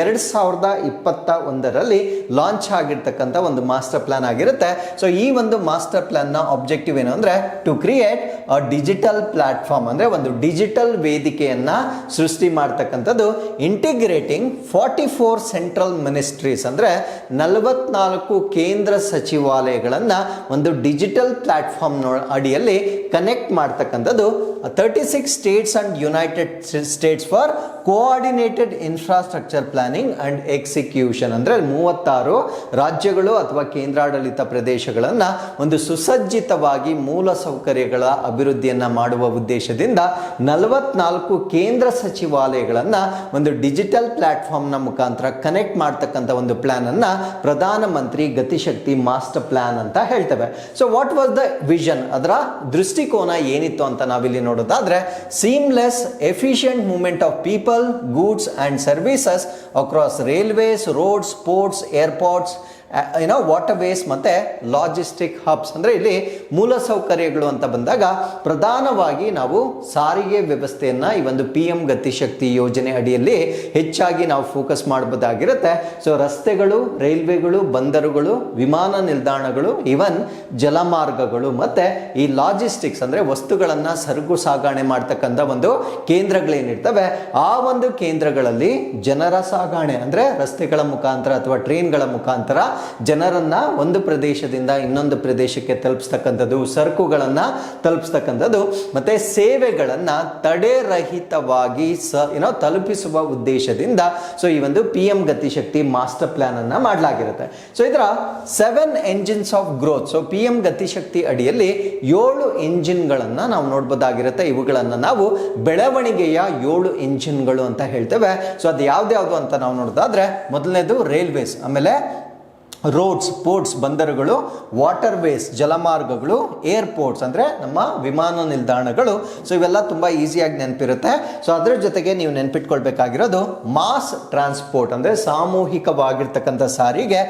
ಎರಡು ಸಾವಿರದ ಇಪ್ಪತ್ತ ಒಂದರಲ್ಲಿ ಲಾಂಚ್ ಆಗಿರ್ತಕ್ಕಂಥ ಒಂದು ಮಾಸ್ಟರ್ ಪ್ಲಾನ್ ಆಗಿರುತ್ತೆ. ಸೊ ಈ ಒಂದು ಮಾಸ್ಟರ್ ಪ್ಲಾನ್ನ ಆಬ್ಜೆಕ್ಟಿವ್ ಏನು ಅಂದ್ರೆ to create a digital platform ಅಂದ್ರೆ ಒಂದು ಡಿಜಿಟಲ್ ವೇದಿಕೆಯನ್ನ ಸೃಷ್ಟಿ ಮಾಡ್ತಕ್ಕಂಥದ್ದು integrating forty four central ministries ಅಂದ್ರೆ ನಲವತ್ನಾಲ್ಕು ಕೇಂದ್ರ ಸಚಿವಾಲಯಗಳನ್ನ ಒಂದು ಡಿಜಿಟಲ್ ಪ್ಲಾಟ್ಫಾರ್ಮ್ ಅಡಿಯಲ್ಲಿ ಕನೆಕ್ಟ್ ಮಾಡ್ತಕ್ಕಂಥದ್ದು. Thirty six states and united states for coordinated infrastructure planning and execution ಅಂದ್ರೆ ಮೂವತ್ತಾರು ರಾಜ್ಯಗಳು ಅಥವಾ ಕೇಂದ್ರಾಡಳಿತ ಪ್ರದೇಶಗಳನ್ನ ಒಂದು ಸುಸಜ್ಜಿತವಾಗಿ ಮೂಲ ಸೌಕರ್ಯಗಳ ಅಭಿವೃದ್ಧಿಯನ್ನು ಮಾಡುವ ಉದ್ದೇಶದಿಂದ ನಲವತ್ನಾಲ್ಕು ಕೇಂದ್ರ ಸಚಿವಾಲಯಗಳನ್ನು ಒಂದು ಡಿಜಿಟಲ್ ಪ್ಲಾಟ್ಫಾರ್ಮ್ನ ಮುಖಾಂತರ ಕನೆಕ್ಟ್ ಮಾಡ್ತಕ್ಕಂಥ ಒಂದು ಪ್ಲ್ಯಾನನ್ನು ಪ್ರಧಾನಮಂತ್ರಿ ಗತಿಶಕ್ತಿ ಮಾಸ್ಟರ್ ಪ್ಲಾನ್ ಅಂತ ಹೇಳ್ತೇವೆ. So what was the vision ಅದರ ದೃಷ್ಟಿಕೋನ ಏನಿತ್ತು ಅಂತ ನಾವಿಲ್ಲಿ ನೋಡೋದಾದ್ರೆ seamless efficient movement of people goods and services across railways roads ports airports ಏನೋ ವಾಟರ್ ವೇಸ್ ಮತ್ತು ಲಾಜಿಸ್ಟಿಕ್ ಹಬ್ಸ್ ಅಂದರೆ ಇಲ್ಲಿ ಮೂಲಸೌಕರ್ಯಗಳು ಅಂತ ಬಂದಾಗ ಪ್ರಧಾನವಾಗಿ ನಾವು ಸಾರಿಗೆ ವ್ಯವಸ್ಥೆಯನ್ನು ಈ ಒಂದು ಪಿ ಎಂ ಗತಿಶಕ್ತಿ ಯೋಜನೆ ಅಡಿಯಲ್ಲಿ ಹೆಚ್ಚಾಗಿ ನಾವು ಫೋಕಸ್ ಮಾಡಬಹುದಾಗಿರುತ್ತೆ ಸೊ ರಸ್ತೆಗಳು, ರೈಲ್ವೆಗಳು, ಬಂದರುಗಳು, ವಿಮಾನ ನಿಲ್ದಾಣಗಳು ಇವನ್ ಜಲಮಾರ್ಗಗಳು ಮತ್ತು ಈ ಲಾಜಿಸ್ಟಿಕ್ಸ್ ಅಂದರೆ ವಸ್ತುಗಳನ್ನು ಸರಕು ಸಾಗಣೆ ಮಾಡ್ತಕ್ಕಂಥ ಒಂದು ಕೇಂದ್ರಗಳೇನಿರ್ತವೆ, ಆ ಒಂದು ಕೇಂದ್ರಗಳಲ್ಲಿ ಜನರ ಸಾಗಣೆ ಅಂದರೆ ರಸ್ತೆಗಳ ಮುಖಾಂತರ ಅಥವಾ ಟ್ರೈನ್ಗಳ ಮುಖಾಂತರ ಜನರನ್ನ ಒಂದು ಪ್ರದೇಶದಿಂದ ಇನ್ನೊಂದು ಪ್ರದೇಶಕ್ಕೆ ತಲುಪಿಸ್ತಕ್ಕಂಥದ್ದು, ಸರಕುಗಳನ್ನ ತಲುಪಿಸ್ತಕ್ಕಂಥದ್ದು, ಮತ್ತೆ ಸೇವೆಗಳನ್ನ ತಡೆರಹಿತವಾಗಿ ಸ ಏನೋ ತಲುಪಿಸುವ ಉದ್ದೇಶದಿಂದ ಸೊ ಈ ಒಂದು P M GatiShakti master plan ಅನ್ನ ಮಾಡಲಾಗಿರುತ್ತೆ. ಸೊ ಇದರ seven engines of growth so P M GatiShakti ಅಡಿಯಲ್ಲಿ ಏಳು ಎಂಜಿನ್ಗಳನ್ನ ನಾವು ನೋಡ್ಬೋದಾಗಿರುತ್ತೆ. ಇವುಗಳನ್ನ ನಾವು ಬೆಳವಣಿಗೆಯ ಏಳು ಎಂಜಿನ್ಗಳು ಅಂತ ಹೇಳ್ತೇವೆ. ಸೊ ಅದು ಯಾವ್ದು ಅಂತ ನಾವು ನೋಡೋದಾದ್ರೆ, ಮೊದಲನೇದು ರೈಲ್ವೇಸ್ ಆಮೇಲೆ ರೋಡ್ಸ್, ಪೋರ್ಟ್ಸ್, ಬಂದರುಗಳು ವಾಟರ್ ವೇಸ್ ಜಲಮಾರ್ಗಗಳು, ಏರ್ಪೋರ್ಟ್ಸ್ ಅಂದರೆ ನಮ್ಮ ವಿಮಾನ ನಿಲ್ದಾಣಗಳು. ಸೊ ಇವೆಲ್ಲ ತುಂಬ ಈಸಿಯಾಗಿ ನೆನಪಿರುತ್ತೆ. ಸೊ ಅದರ ಜೊತೆಗೆ ನೀವು ನೆನಪಿಟ್ಕೊಳ್ಬೇಕಾಗಿರೋದು ಮಾಸ್ ಟ್ರಾನ್ಸ್ಪೋರ್ಟ್ ಅಂದರೆ ಸಾಮೂಹಿಕವಾಗಿರ್ತಕ್ಕಂಥ ಸಾರಿಗೆ,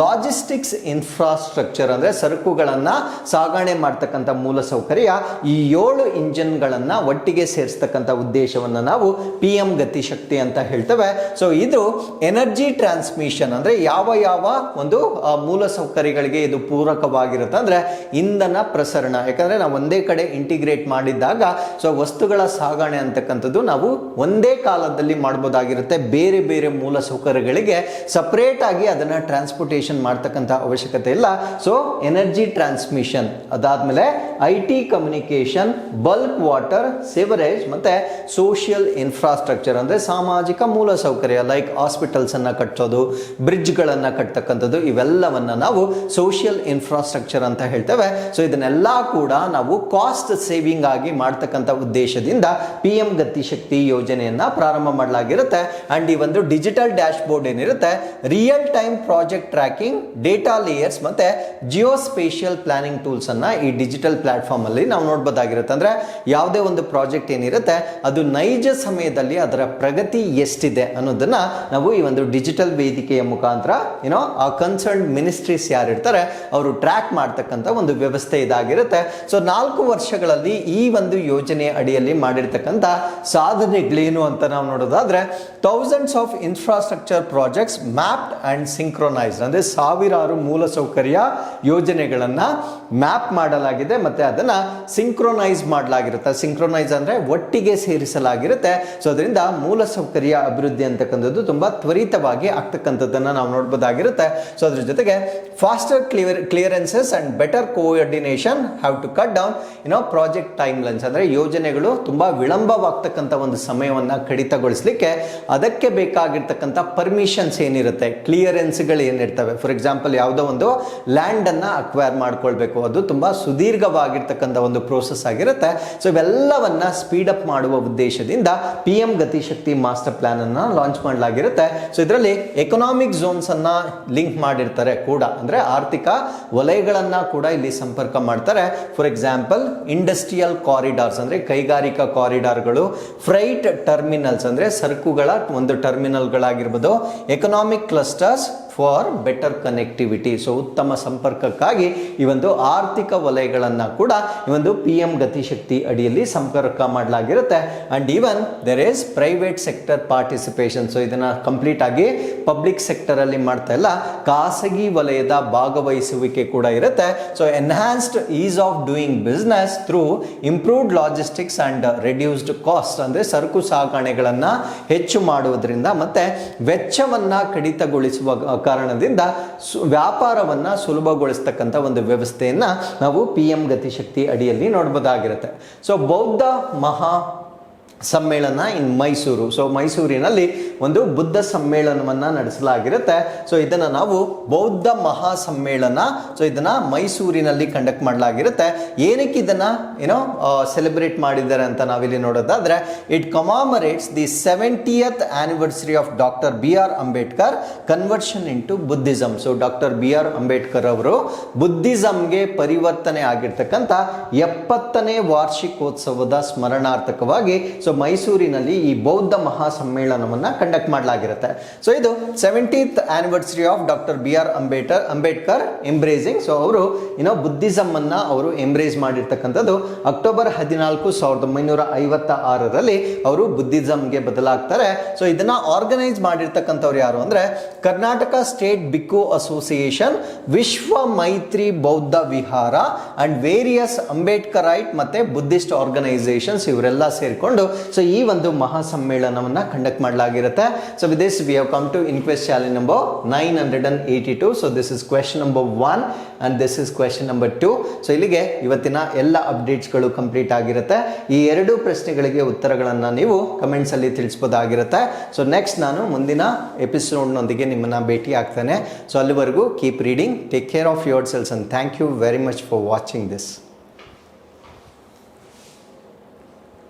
ಲಾಜಿಸ್ಟಿಕ್ಸ್ ಇನ್ಫ್ರಾಸ್ಟ್ರಕ್ಚರ್ ಅಂದರೆ ಸರಕುಗಳನ್ನು ಸಾಗಣೆ ಮಾಡ್ತಕ್ಕಂಥ ಮೂಲಸೌಕರ್ಯ ಈ ಏಳು ಇಂಜಿನ್ಗಳನ್ನು ಒಟ್ಟಿಗೆ ಸೇರಿಸ್ತಕ್ಕಂಥ ಉದ್ದೇಶವನ್ನು ನಾವು ಪಿ ಎಂ ಗತಿಶಕ್ತಿ ಅಂತ ಹೇಳ್ತೇವೆ. ಸೊ ಇದು ಎನರ್ಜಿ ಟ್ರಾನ್ಸ್ಮಿಷನ್ ಅಂದರೆ ಯಾವ ಯಾವ ಒಂದು ಮೂಲ ಸೌಕರ್ಯಗಳಿಗೆ ಇದು ಪೂರಕವಾಗಿರುತ್ತೆ. ಅಂದರೆ ಇಂಧನ ಪ್ರಸರಣ. ಯಾಕಂದರೆ ನಾವು ಒಂದೇ ಕಡೆ ಇಂಟಿಗ್ರೇಟ್ ಮಾಡಿದ್ದಾಗ ಸೊ ವಸ್ತುಗಳ ಸಾಗಣೆ ಅಂತಕ್ಕಂಥದ್ದು ನಾವು ಒಂದೇ ಕಾಲದಲ್ಲಿ ಮಾಡ್ಬೋದಾಗಿರುತ್ತೆ. ಬೇರೆ ಬೇರೆ ಮೂಲ ಸೌಕರ್ಯಗಳಿಗೆ ಸಪ್ರೇಟ್ ಆಗಿ ಅದನ್ನು ಟ್ರಾನ್ಸ್ಪೋರ್ಟೇಷನ್ ಮಾಡ್ತಕ್ಕಂಥ ಅವಶ್ಯಕತೆ ಇಲ್ಲ. ಸೊ ಎನರ್ಜಿ ಟ್ರಾನ್ಸ್ಮಿಷನ್ ಅದಾದಮೇಲೆ I T communication bulk water sewerage ಮತ್ತು ಸೋಷಿಯಲ್ ಇನ್ಫ್ರಾಸ್ಟ್ರಕ್ಚರ್ ಅಂದರೆ ಸಾಮಾಜಿಕ ಮೂಲ ಸೌಕರ್ಯ ಲೈಕ್ ಹಾಸ್ಪಿಟಲ್ಸನ್ನು ಕಟ್ಟೋದು ಬ್ರಿಡ್ಜ್ಗಳನ್ನು ಕಟ್ತಕ್ಕಂಥದ್ದು ಇವೆಲ್ಲವನ್ನ ನಾವು ಸೋಷಿಯಲ್ ಇನ್ಫ್ರಾಸ್ಟ್ರಕ್ಚರ್ ಅಂತ ಹೇಳ್ತೇವೆ. ಸೊ ಇದನ್ನೆಲ್ಲ ಕೂಡ ನಾವು ಕಾಸ್ಟ್ ಸೇವಿಂಗ್ ಆಗಿ ಮಾಡ್ತಕ್ಕಂಥ ಉದ್ದೇಶದಿಂದ ಪಿ ಎಂ ಗತಿಶಕ್ತಿ ಯೋಜನೆಯನ್ನ ಪ್ರಾರಂಭ ಮಾಡಲಾಗಿರುತ್ತೆ. ಅಂಡ್ ಈ ಒಂದು ಡಿಜಿಟಲ್ ಡ್ಯಾಶ್ ಬೋರ್ಡ್ ಏನಿರುತ್ತೆ real time project tracking data layers ಮತ್ತೆ ಜಿಯೋ ಸ್ಪೇಷಿಯಲ್ ಪ್ಲಾನಿಂಗ್ ಟೂಲ್ಸ್ ಅನ್ನ ಈ ಡಿಜಿಟಲ್ ಪ್ಲಾಟ್ಫಾರ್ಮ್ ಅಲ್ಲಿ ನಾವು ನೋಡ್ಬೋದಾಗಿರುತ್ತೆ. ಅಂದ್ರೆ ಯಾವುದೇ ಒಂದು ಪ್ರಾಜೆಕ್ಟ್ ಏನಿರುತ್ತೆ, ಅದು ನೈಜ ಸಮಯದಲ್ಲಿ ಅದರ ಪ್ರಗತಿ ಎಷ್ಟಿದೆ ಅನ್ನೋದನ್ನ ನಾವು ಈ ಒಂದು ಡಿಜಿಟಲ್ ವೇದಿಕೆಯ ಮುಖಾಂತರ ಏನೋ ಆ ಕನ್ಸರ್ನ್ ಮಿನಿಸ್ಟ್ರೀಸ್ ಯಾರಿರ್ತಾರೆ, ಅವರು ಟ್ರ್ಯಾಕ್ ಮಾಡ್ತಕ್ಕಂಥ ಒಂದು ವ್ಯವಸ್ಥೆ ಇದಾಗಿರುತ್ತೆ. ಸೊ ನಾಲ್ಕು ವರ್ಷಗಳಲ್ಲಿ ಈ ಒಂದು ಯೋಜನೆ ಅಡಿಯಲ್ಲಿ ಮಾಡಿರ್ತಕ್ಕಂಥ ಸಾಧನೆಗಳೇನು ಅಂತ ನಾವು ನೋಡೋದಾದ್ರೆ thousands of infrastructure projects mapped and synchronised ಅಂದ್ರೆ ಸಾವಿರಾರು ಮೂಲಸೌಕರ್ಯ ಯೋಜನೆಗಳನ್ನ ಮ್ಯಾಪ್ ಮಾಡಲಾಗಿದೆ ಮತ್ತೆ ಅದನ್ನ ಸಿಂಕ್ರೊನೈಸ್ ಮಾಡಲಾಗಿರುತ್ತೆ. ಸಿಂಕ್ರೊನೈಸ್ ಅಂದ್ರೆ ಒಟ್ಟಿಗೆ ಸೇರಿಸಲಾಗಿರುತ್ತೆ. ಸೊ ಅದರಿಂದ ಮೂಲಸೌಕರ್ಯ ಅಭಿವೃದ್ಧಿ ಅಂತಕ್ಕಂಥದ್ದು ತುಂಬಾ ತ್ವರಿತವಾಗಿ ಆಗ್ತಕ್ಕಂಥದ್ದನ್ನ ನಾವು ನೋಡ್ಬೋದಾಗಿರುತ್ತೆ. ಸೊ ಅದ್ರ ಜೊತೆಗೆ faster clear clearances and better coordination have to cut down you know project timelines ಅಂದ್ರೆ ಯೋಜನೆಗಳು ತುಂಬಾ ವಿಳಂಬವಾಗ್ತಕ್ಕಂಥ ಒಂದು ಸಮಯವನ್ನ ಕಡಿತಗೊಳಿಸಲಿಕ್ಕೆ ಅದಕ್ಕೆ ಬೇಕಾಗಿರ್ತಕ್ಕಂಥ ಪರ್ಮಿಷನ್ಸ್ ಏನಿರುತ್ತೆ? ಕ್ಲಿಯರೆನ್ಸ್ಗಳು ಏನಿರ್ತವೆ? ಫಾರ್ ಎಕ್ಸಾಂಪಲ್ ಯಾವುದೋ ಒಂದು ಲ್ಯಾಂಡ್ ಅನ್ನ ಅಕ್ವೈರ್ ಮಾಡ್ಕೊಳ್ಬೇಕು. ಅದು ತುಂಬಾ ಸುದೀರ್ಘವಾಗಿರ್ತಕ್ಕಂಥ ಒಂದು ಪ್ರೋಸೆಸ್ ಆಗಿರುತ್ತೆ. ಸೊ ಇವೆಲ್ಲವನ್ನು ಸ್ಪೀಡ್ ಅಪ್ ಮಾಡುವ ಉದ್ದೇಶದಿಂದ P M GatiShakti master plan ಅನ್ನ ಲಾಂಚ್ ಮಾಡಲಾಗಿರುತ್ತೆ. ಸೊ ಇದರಲ್ಲಿ ಎಕನಾಮಿಕ್ ಝೋನ್ಸ್ ಅನ್ನ ಲಿಂಕ್ ಮಾಡಿರ್ತಾರೆ ಕೂಡ. ಅಂದ್ರೆ ಆರ್ಥಿಕ ವಲಯಗಳನ್ನು ಕೂಡ ಇಲ್ಲಿ ಸಂಪರ್ಕ ಮಾಡ್ತಾರೆ. ಫಾರ್ ಎಕ್ಸಾಂಪಲ್ ಇಂಡಸ್ಟ್ರಿಯಲ್ ಕಾರಿಡಾರ್ಸ್ ಅಂದ್ರೆ ಕೈಗಾರಿಕಾ ಕಾರಿಡಾರ್ಗಳು ಫ್ರೈಟ್ ಟರ್ಮಿನಲ್ಸ್ ಅಂದ್ರೆ ಸರಕುಗಳ ಒಂದು ಟರ್ಮಿನಲ್ಗಳಾಗಿರ್ಬೋದು economic clusters for better connectivity so ಉತ್ತಮ ಸಂಪರ್ಕಕ್ಕಾಗಿ ಈ ಒಂದು ಆರ್ಥಿಕ ವಲಯಗಳನ್ನು ಕೂಡ ಈ ಒಂದು ಪಿ ಎಂ ಗತಿಶಕ್ತಿ ಅಡಿಯಲ್ಲಿ ಸಂಪರ್ಕ ಮಾಡಲಾಗಿರುತ್ತೆ. And even there is private sector participation so ಇದನ್ನು ಕಂಪ್ಲೀಟ್ ಆಗಿ ಪಬ್ಲಿಕ್ ಸೆಕ್ಟರಲ್ಲಿ ಮಾಡ್ತಾ ಇಲ್ಲ. ಖಾಸಗಿ ವಲಯದ ಭಾಗವಹಿಸುವಿಕೆ ಕೂಡ ಇರುತ್ತೆ. So enhanced ease of doing business through improved logistics and reduced cost ಅಂದರೆ ಸರಕು ಸಾಗಣೆಗಳನ್ನು ಹೆಚ್ಚು ಮಾಡುವುದರಿಂದ ಮತ್ತು ವೆಚ್ಚವನ್ನು ಕಡಿತಗೊಳಿಸುವ ಕಾರಣದಿಂದ ಸು- ವ್ಯಾಪಾರವನ್ನ ಸುಲಭಗೊಳಿಸ್ತಕ್ಕಂಥ ಒಂದು ವ್ಯವಸ್ಥೆಯನ್ನ ನಾವು ಪಿ ಎಂ ಗತಿಶಕ್ತಿ ಅಡಿಯಲ್ಲಿ ನೋಡ್ಬೋದಾಗಿರುತ್ತೆ. ಸೊ ಬೌದ್ಧ ಮಹಾ ಸಮ್ಮೇಳನ ಇನ್ ಮೈಸೂರು. ಸೊ ಮೈಸೂರಿನಲ್ಲಿ ಒಂದು ಬುದ್ಧ ಸಮ್ಮೇಳನವನ್ನ ನಡೆಸಲಾಗಿರುತ್ತೆ. ಸೊ ಇದನ್ನ ನಾವು ಬೌದ್ಧ ಮಹಾ ಸಮ್ಮೇಳನ ಸೊ ಇದನ್ನ ಮೈಸೂರಿನಲ್ಲಿ ಕಂಡಕ್ಟ್ ಮಾಡಲಾಗಿರುತ್ತೆ. ಏನಕ್ಕೆ ಇದನ್ನ ಏನೋ ಸೆಲೆಬ್ರೇಟ್ ಮಾಡಿದ್ದಾರೆ ಅಂತ ನಾವಿಲ್ಲಿ ನೋಡೋದಾದ್ರೆ it commemorates the seventieth anniversary of doctor B R Ambedkar conversion into Buddhism so doctor B R Ambedkar ಅವರು ಬುದ್ಧಿಸಮ್ಗೆ ಪರಿವರ್ತನೆ ಆಗಿರ್ತಕ್ಕಂಥ ಎಪ್ಪತ್ತನೇ ವಾರ್ಷಿಕೋತ್ಸವದ ಸ್ಮರಣಾರ್ಥಕವಾಗಿ ಸೊ ಮೈಸೂರಿನಲ್ಲಿ ಈ ಬೌದ್ಧ ಮಹಾ ಸಮ್ಮೇಳನವನ್ನ ಕಂಡಕ್ಟ್ ಮಾಡಲಾಗಿರುತ್ತೆ. ಸೊ ಇದು seventieth anniversary of doctor B R Ambedkar Ambedkar embracing so ಅವರು ಏನೋ ಬುದ್ಧಿಸಮ್ ಅನ್ನ ಅವರು ಎಂಬ್ರೇಸ್ ಮಾಡಿರ್ತಕ್ಕಂಥದ್ದು ಅಕ್ಟೋಬರ್ ಹದಿನಾಲ್ಕು ಸಾವಿರದ ಒಂಬೈನೂರ ಐವತ್ತ ಆರರಲ್ಲಿ ಅವರು ಬುದ್ಧಿಸಮ್ಗೆ ಬದಲಾಗ್ತಾರೆ. ಸೊ ಇದನ್ನ ಆರ್ಗನೈಸ್ ಮಾಡಿರ್ತಕ್ಕಂಥವ್ರು ಯಾರು ಅಂದ್ರೆ ಕರ್ನಾಟಕ ಸ್ಟೇಟ್ ಬಿಕ್ಕು ಅಸೋಸಿಯೇಷನ್ ವಿಶ್ವ ಮೈತ್ರಿ ಬೌದ್ಧ ವಿಹಾರ ಅಂಡ್ ವೇರಿಯಸ್ ಅಂಬೇಡ್ಕರೈಟ್ ಮತ್ತೆ ಬುದ್ಧಿಸ್ಟ್ ಆರ್ಗನೈಸೇಷನ್ಸ್ ಇವರೆಲ್ಲ ಸೇರಿಕೊಂಡು ಸೊ ಈ ಒಂದು ಮಹಾ ಸಮ್ಮೇಳನವನ್ನ conduct ಮಾಡಲಾಗಿರುತ್ತೆ. So with this we have come to inquest challenge number nine hundred and eighty two so this is question number one and this is question number two so ಇಲ್ಲಿಗೆ ಇವತ್ತಿನ ಎಲ್ಲ ಅಪ್ಡೇಟ್ಸ್ಗಳು complete ಆಗಿರುತ್ತೆ. ಈ ಎರಡು ಪ್ರಶ್ನೆಗಳಿಗೆ ಉತ್ತರಗಳನ್ನು ನೀವು ಕಮೆಂಟ್ಸಲ್ಲಿ ತಿಳಿಸ್ಬೋದಾಗಿರುತ್ತೆ. ಸೊ ನೆಕ್ಸ್ಟ್ ನಾನು ಮುಂದಿನ ಎಪಿಸೋಡ್ನೊಂದಿಗೆ ನಿಮ್ಮನ್ನ ಭೇಟಿ ಆಗ್ತೇನೆ. ಸೊ ಅಲ್ಲಿವರೆಗೂ keep reading take care of yourselves and thank you very much for watching this